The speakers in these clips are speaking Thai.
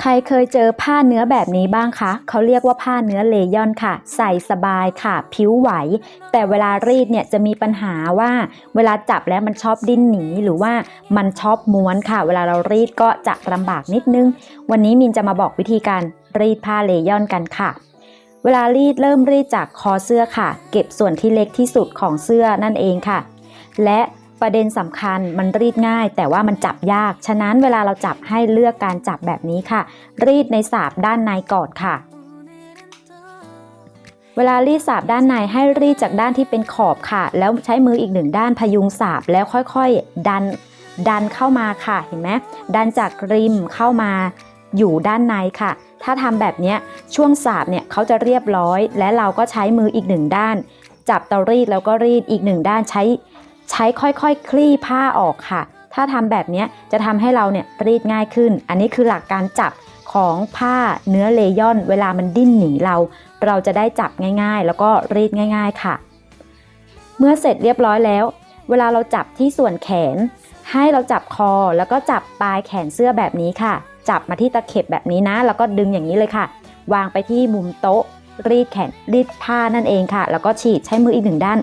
ใครเคยเจอผ้าเนื้อแบบนี้บ้างคะ เขาเรียกว่าผ้าเนื้อเลยอนค่ะ ใส่สบายค่ะ ผิวไหว แต่เวลารีดเนี่ยจะมีปัญหาว่า เวลาจับแล้วมันชอบดิ้นหนีหรือว่ามันชอบม้วนค่ะ เวลาเรารีดก็จะลำบากนิดนึง วันนี้มินจะมาบอกวิธีการรีดผ้าเลยอนกันค่ะเวลารีดเริ่มรีดจากคอเสื้อค่ะ เก็บส่วนที่เล็กที่สุดของเสื้อนั่นเองค่ะ และ ประเด็นสำคัญมันรีดง่าย แต่ว่ามันจับยาก ฉะนั้นเวลาเราจับให้เลือกการจับแบบนี้ค่ะ รีดในสาบด้านในก่อนค่ะ เวลารีดสาบด้านในให้รีดจากด้านที่เป็นขอบค่ะ แล้วใช้มืออีกหนึ่งด้านพยุงสาบแล้วค่อยๆ ดันดันเข้ามาค่ะเห็นไหมดันจากริมเข้ามาอยู่ด้านในค่ะ ถ้าทำแบบนี้ช่วงสาบเนี่ยเขาจะเรียบร้อย และเราก็ใช้มืออีกหนึ่งด้าน จับเตารีดแล้วก็รีดอีกหนึ่งด้านใช้ ใช้ค่อยๆคคลี่ผ้าออกค่ะ ถ้าทำแบบนี้จะทำให้เราเนี่ยรีดง่ายขึ้น อันนี้คือหลักการจับของผ้าเนื้อเลยอน เวลามันดิ้นหนีเรา เราจะได้จับง่ายๆ แล้วก็รีดง่าย ๆค่ะ เมื่อเสร็จเรียบร้อยแล้ว เวลาเราจับที่ส่วนแขน ให้เราจับคอแล้วก็จับปลายแขนเสื้อแบบนี้ค่ะ จับมาที่ตะเข็บแบบนี้นะ แล้วก็ดึงอย่างนี้เลยค่ะ วางไปที่มุมโต๊ะ รีดแขนรีดผ้านั่นเองค่ะ แล้วก็ฉีดใช้มืออีกหนึ่งด้าน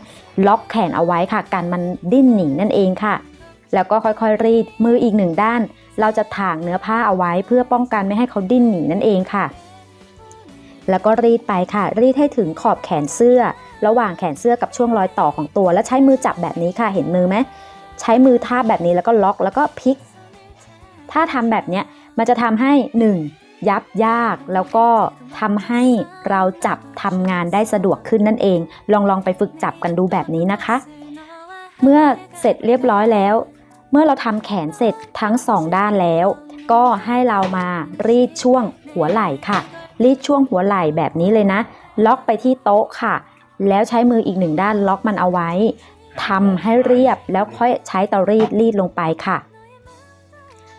ล็อกแขนเอาไว้ค่ะกันมันดิ้นหนีนั่นเองค่ะ แล้วก็ค่อยๆรีดมืออีกหนึ่งด้าน เราจะถ่างเนื้อผ้าเอาไว้ เพื่อป้องกันไม่ให้เขาดิ้นหนีนั่นเองค่ะ แล้วก็รีดไปค่ะ รีดให้ถึงขอบแขนเสื้อ ระหว่างแขนเสื้อกับช่วงรอยต่อของตัว แล้วใช้มือจับแบบนี้ค่ะเห็นมือไหมใช้มือทาบแบบนี้แล้วก็ล็อกแล้วก็พลิก ถ้าทำแบบเนี้ยมันจะทำให้ 1. ยับยากแล้วก็ ทำให้เราจับทำงานได้สะดวกขึ้นนั่นเอง ลองลองไปฝึกจับกันดูแบบนี้นะคะ เมื่อเสร็จเรียบร้อยแล้ว เมื่อเราทำแขนเสร็จทั้งสองด้านแล้ว ก็ให้เรามารีดช่วงหัวไหล่ค่ะ รีดช่วงหัวไหล่แบบนี้เลยนะ ล็อกไปที่โต๊ะค่ะ แล้วใช้มืออีกหนึ่งด้านล็อกมันเอาไว้ทำให้เรียบแล้วค่อยใช้เตารีดรีดลงไปค่ะ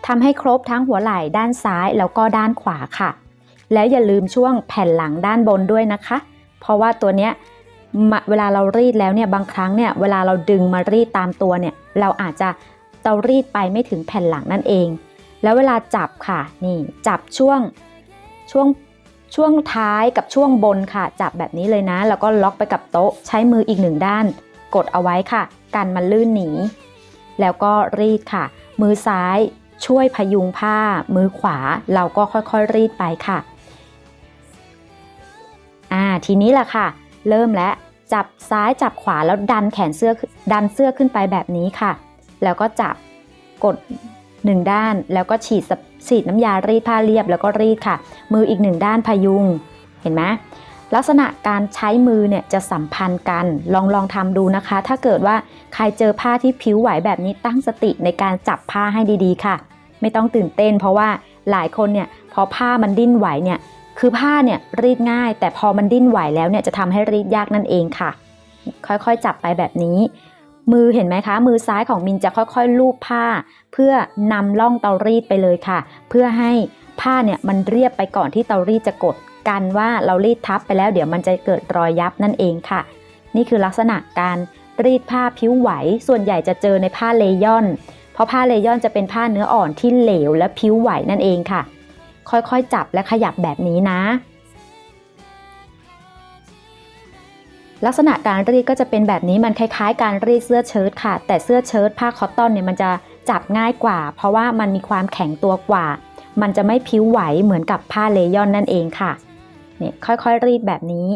ทำให้ครบทั้งหัวไหล่ด้านซ้ายแล้วก็ด้านขวาค่ะ แล้วอย่าลืมช่วงแผ่นหลังด้านบนด้วยนะคะ เพราะว่าตัวเนี้ยเวลาเรารีดแล้วเนี่ยบางครั้งเนี่ยเวลาเราดึงมารีดตามตัวเนี่ยเราอาจจะเตารีดไปไม่ถึงแผ่นหลังนั่นเอง แล้วเวลาจับค่ะนี่จับช่วงช่วงช่วงท้ายกับช่วงบนค่ะ จับแบบนี้เลยนะ แล้วก็ล็อกไปกับโต๊ะใช้มืออีกหนึ่งด้าน กดเอาไว้ค่ะ กันมันลื่นหนี แล้วก็รีดค่ะ มือซ้ายช่วยพยุงผ้า มือขวาเราก็ค่อยๆรีดไปค่ะ อ่าทีนี้ล่ะค่ะ เริ่มแล้วจับซ้ายจับขวาแล้วดันแขนเสื้อดันเสื้อขึ้นไปแบบนี้ค่ะ แล้วก็จับกดหนึ่งด้านแล้วก็ฉีดฉีดน้ำยารีดผ้าเรียบแล้วก็รีดค่ะ มืออีกหนึ่งด้านพยุงเห็นไหมลักษณะการใช้มือเนี่ยจะสัมพันธ์กัน ลองลองทำดูนะคะ ถ้าเกิดว่าใครเจอผ้าที่ผิวไหวแบบนี้ตั้งสติในการจับผ้าให้ดีๆค่ะ ไม่ต้องตื่นเต้น เพราะว่าหลายคนเนี่ยพอผ้ามันดิ้นไหวเนี่ย คือผ้าเนี่ยรีดง่าย แต่พอมันดิ้นไหวแล้วเนี่ยจะทำให้รีดยากนั่นเองค่ะ ค่อยๆจับไปแบบนี้ มือเห็นไหมคะ มือซ้ายของมินจะค่อยๆลูบผ้า เพื่อนำล่องเตารีดไปเลยค่ะ เพื่อให้ผ้าเนี่ยมันเรียบไปก่อนที่เตารีดจะกดกันว่าเรารีดทับไปแล้ว เดี๋ยวมันจะเกิดรอยยับนั่นเองค่ะ นี่คือลักษณะการรีดผ้าผิวไหว ส่วนใหญ่จะเจอในผ้าเลยอน เพราะผ้าเลยอนจะเป็นผ้าเนื้ออ่อนที่เหลวและผิวไหวนั่นเองค่ะ ค่อยๆจับและขยับแบบนี้นะ ลักษณะการรีดก็จะเป็นแบบนี้มันคล้ายๆ การรีดเสื้อเชิ้ตค่ะ แต่เสื้อเชิ้ตผ้าคอตตอนเนี่ยมันจะจับง่ายกว่า เพราะว่ามันมีความแข็งตัวกว่า มันจะไม่ผิวไหวเหมือนกับผ้าเลยอนนั่นเองค่ะเนี่ยค่อยๆรีดแบบนี้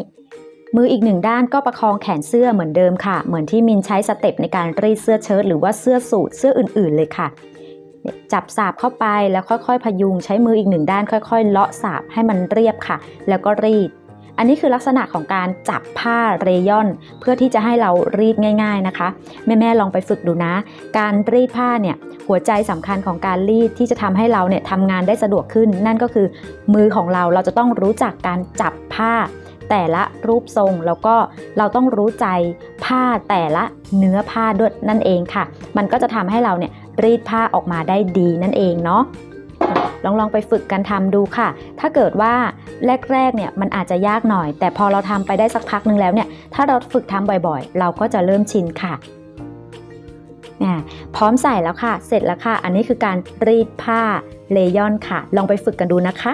มืออีกหนึ่งด้านก็ประคองแขนเสื้อเหมือนเดิมค่ะ เหมือนที่มินใช้สเต็ปในการรีดเสื้อเชิ้ตหรือว่าเสื้อสูทเสื้ออื่นๆเลยค่ะ จับสาบเข้าไปแล้วค่อยๆ พยุงใช้มืออีกหนึ่งด้าน ค่อย ๆ เลาะสาบให้มันเรียบค่ะ แล้วก็รีด อันนี้คือลักษณะของการจับผ้าเรยอน เพื่อที่จะให้เรารีดง่าย ๆนะคะ แม่ๆลองไปฝึกดูนะ การรีดผ้าเนี่ยหัวใจสำคัญของการรีดที่จะทำให้เราเนี่ยทำงานได้สะดวกขึ้น นั่นก็คือมือของเราเราจะต้องรู้จักการจับผ้าแต่ละรูปทรงแล้วก็เราต้องรู้ใจผ้าแต่ละเนื้อผ้าด้วยนั่นเองค่ะ มันก็จะทำให้เราเนี่ย รีดผ้าออกมาได้ดีนั่นเองเนาะลองลองไปฝึกกันทำดูค่ะ ถ้าเกิดว่าแรกๆเนี่ยมันอาจจะยากหน่อย แต่พอเราทำไปได้สักพักนึงแล้วเนี่ย ถ้าเราฝึกทำบ่อยๆ เราก็จะเริ่มชินค่ะนี่พร้อมใส่แล้วค่ะ เสร็จแล้วค่ะ อันนี้คือการรีดผ้าเลยอนค่ะ ลองไปฝึกกันดูนะคะ